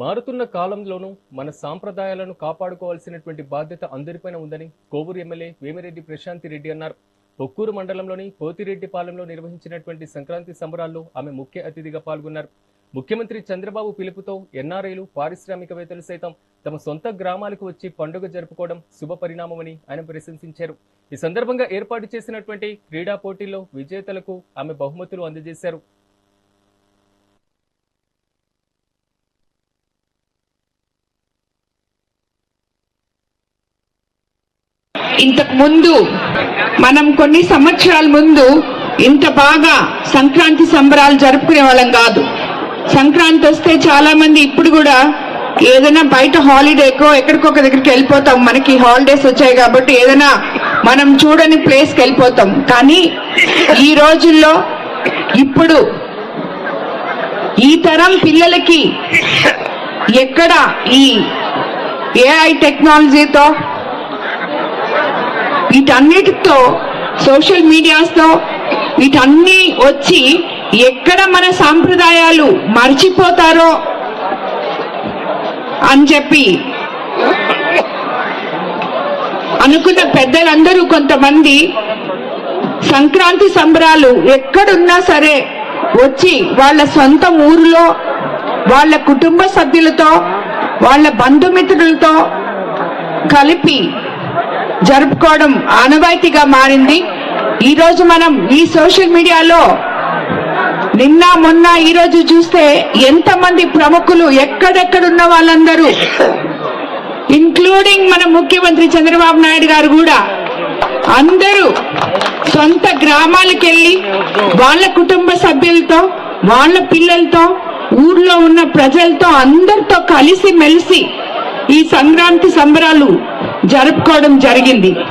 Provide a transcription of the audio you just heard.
మారుతున్న కాలంలోనూ మన సాంప్రదాయాలను కాపాడుకోవాల్సినటువంటి బాధ్యత అందరిపైన ఉందని కోవూరు ఎమ్మెల్యే వేమిరెడ్డి ప్రశాంతి రెడ్డి అన్నారు. పొక్కూరు మండలంలోని పోతిరెడ్డిపాలెంలో నిర్వహించినటువంటి సంక్రాంతి సంబరాల్లో ఆమె ముఖ్య అతిథిగా పాల్గొన్నారు. ముఖ్యమంత్రి చంద్రబాబు పిలుపుతో ఎన్ఆర్ఐలు పారిశ్రామికవేత్తలు సైతం తమ సొంత గ్రామాలకు వచ్చి పండుగ జరుపుకోవడం శుభ పరిణామమని ఆయన ప్రశంసించారు. ఈ సందర్భంగా ఏర్పాటు చేసినటువంటి క్రీడా పోటీల్లో విజేతలకు ఆమె బహుమతులు అందజేశారు. ఇంతకు ముందు మనం కొన్ని సంవత్సరాల ముందు ఇంత బాగా సంక్రాంతి సంబరాలు జరుపుకునే వాళ్ళం కాదు. సంక్రాంతి వస్తే చాలా మంది ఇప్పుడు కూడా ఏదైనా బయట హాలిడేకో ఎక్కడికొక దగ్గరికి వెళ్ళిపోతాం. మనకి హాలిడేస్ వచ్చాయి కాబట్టి ఏదైనా మనం చూడని ప్లేస్కి వెళ్ళిపోతాం. కానీ ఈ రోజుల్లో ఇప్పుడు ఈ తరం పిల్లలకి ఎక్కడ ఈ ఏఐ టెక్నాలజీతో వీటన్నిటితో సోషల్ మీడియాస్తో వీటన్నీ వచ్చి ఎక్కడ మన సాంప్రదాయాలు మర్చిపోతారో అని చెప్పి అనుకున్న పెద్దలందరూ కొంతమంది సంక్రాంతి సంబరాలు ఎక్కడున్నా సరే వచ్చి వాళ్ళ సొంత ఊరిలో వాళ్ళ కుటుంబ సభ్యులతో వాళ్ళ బంధుమిత్రులతో కలిపి జరుపుకోవడం ఆనవాయితీగా మారింది. ఈరోజు మనం ఈ సోషల్ మీడియాలో నిన్న మొన్న ఈరోజు చూస్తే ఎంతమంది ప్రముఖులు ఎక్కడెక్కడున్న వాళ్ళందరూ ఇంక్లూడింగ్ మన ముఖ్యమంత్రి చంద్రబాబు నాయుడు గారు కూడా అందరూ సొంత గ్రామాలకు వెళ్ళి వాళ్ళ కుటుంబ సభ్యులతో వాళ్ళ పిల్లలతో ఊర్లో ఉన్న ప్రజలతో అందరితో కలిసి మెలిసి ఈ సంక్రాంతి సంబరాలు జరుపుకోవడం జరిగింది.